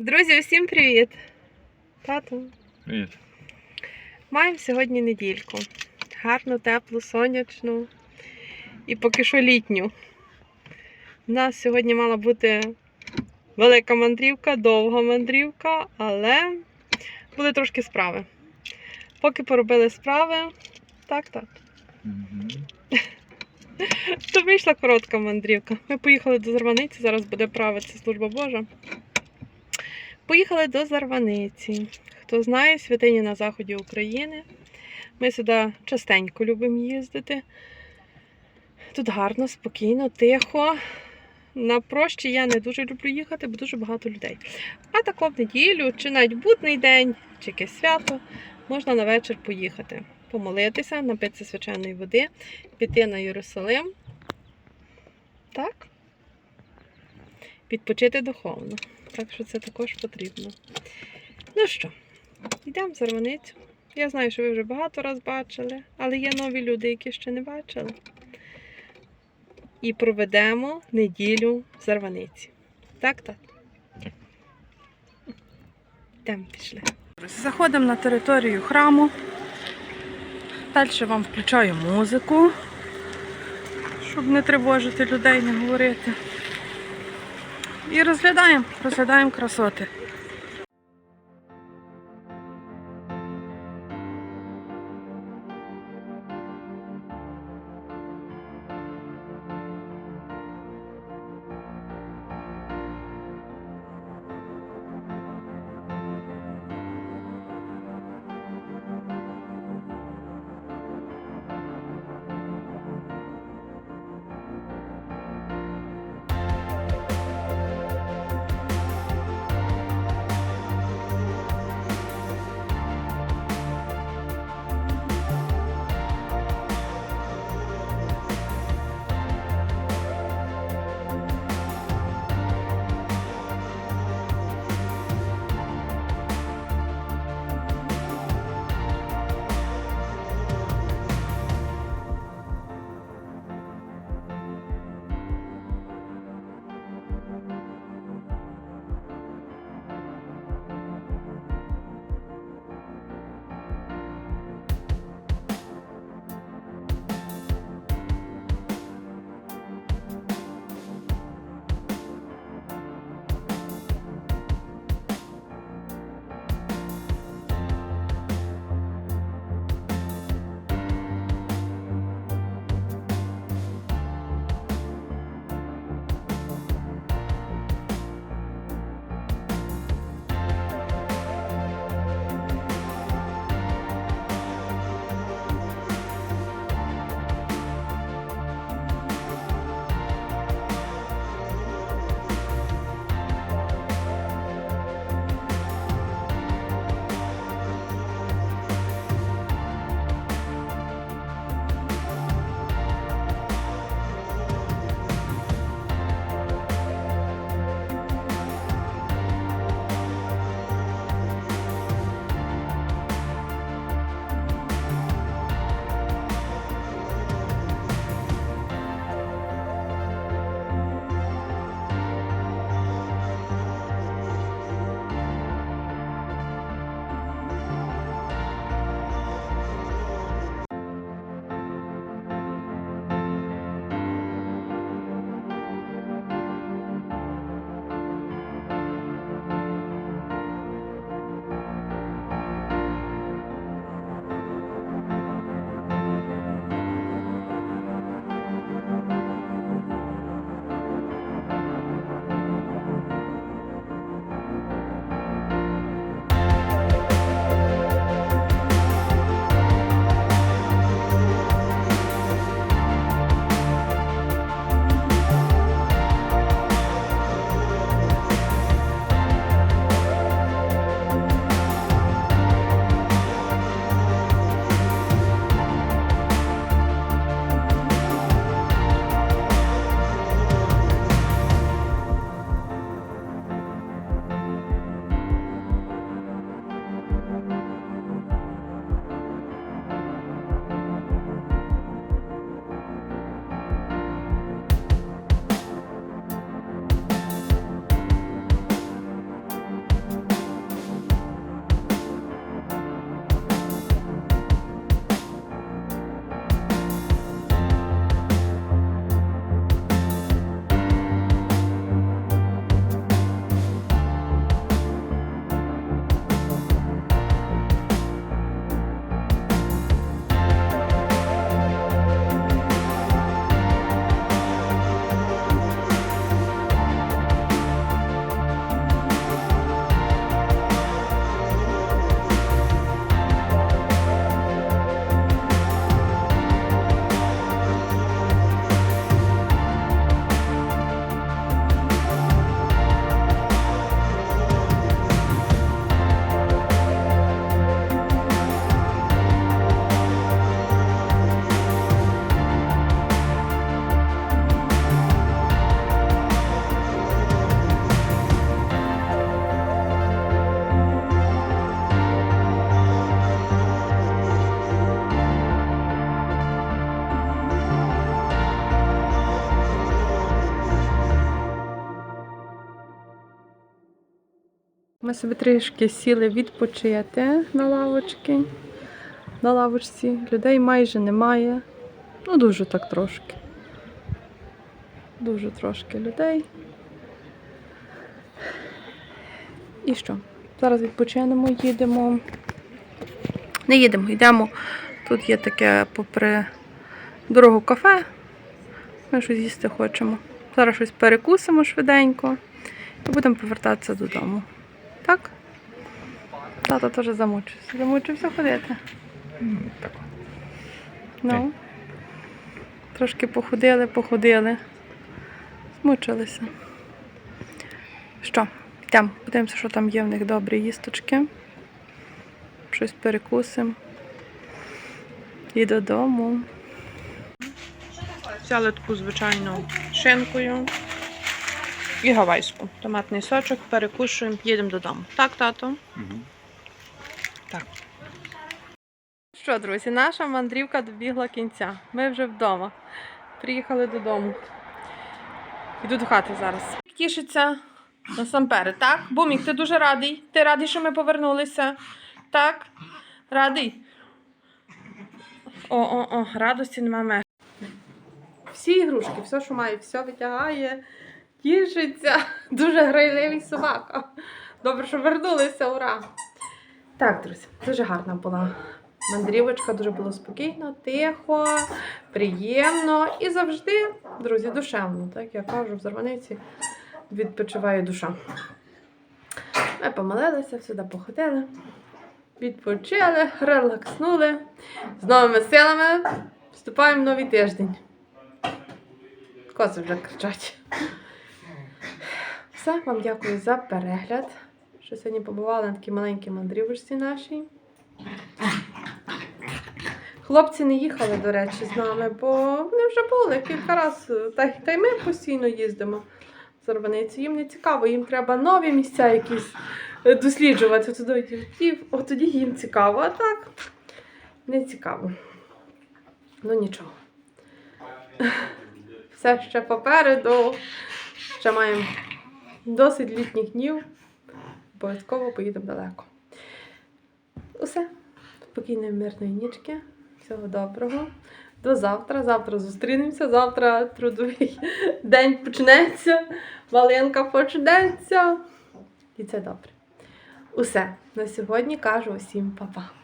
Друзі, усім привіт! Тату. Привіт. Маємо сьогодні недільку. Гарну, теплу, сонячну і поки що літню. У нас сьогодні мала бути велика мандрівка, довга мандрівка, але були трошки справи. Поки поробили справи, так, так. Мгм. То вийшла коротка мандрівка. Ми поїхали до Зарваниці, зараз буде правиться служба Божа. Поїхали до Зарваниці. Хто знає, святині на заході України. Ми сюди частенько любимо їздити. Тут гарно, спокійно, тихо. На прощі я не дуже люблю їхати, бо дуже багато людей. А тако в неділю, чи навіть будний день, чи якесь свято, можна на вечір поїхати, помолитися, напитися свяченої води, піти на Єрусалим. Так? Відпочити духовно. Так що це також потрібно. Ну що, йдемо в Зарваницю. Я знаю, що ви вже багато раз бачили, але є нові люди, які ще не бачили. І проведемо неділю в Зарваниці. Так, так? Так. Йдемо, пішли. Заходимо на територію храму. Далі вам включаю музику, щоб не тривожити людей, не говорити. І розглядаємо, розглядаємо красоти. Ми собі трішки сіли відпочити на лавочки. На лавочці. Людей майже немає. Ну, дуже так трошки. Дуже трошки людей. І що? Зараз відпочинемо, їдемо. Не їдемо, йдемо. Тут є таке попри дорогу кафе. Ми щось їсти хочемо. Зараз щось перекусимо швиденько і будемо повертатися додому. Так? Тато теж замучився. Замучився ходити. Так. Ну. Трошки походили, походили. Змучилися. Що, йдемо, подивимося, що там є в них добрі їсточки. Щось перекусимо. І додому. Взяли таку звичайну шинкою і гавайську. Томатний сочок, перекушуємо, їдемо додому. Так, тато? Так. Що, друзі, наша мандрівка добігла кінця. Ми вже вдома. Приїхали додому. Йду до хати зараз. Тішиться насамперед, так? Бумік, ти дуже радий. Ти радий, що ми повернулися? Так? Радий? О-о-о, радості нема меж. Всі ігрушки, все, що має, все витягає, тішиться. Дуже грайливий собака. Добре, що вернулися, ура! Так, друзі, дуже гарна була мандрівочка, дуже було спокійно, тихо, приємно і завжди, друзі, душевно. Так я кажу, в Зарваниці відпочиває душа. Ми помолилися, сюди походили, відпочили, релакснули. З новими силами вступаємо в новий тиждень. Кози вже кричать. Все, вам дякую за перегляд. Що сьогодні побували на такій маленькій мандрівочці нашій. Хлопці не їхали, до речі, з нами, бо вони вже були кілька разів. Та, та й ми постійно їздимо в Зарваницю. Їм не цікаво, їм треба нові місця якісь е, досліджувати. Туди, от тоді їм цікаво, а так не цікаво. Ну нічого. Все ще попереду. Ще маємо досить літніх днів. Обов'язково поїдемо далеко. Усе. Спокійної, мирної нічки. Всього доброго. До завтра. Завтра зустрінемося. Завтра трудовий день почнеться. Малинка почнеться. І це добре. Усе. На сьогодні кажу усім па-па.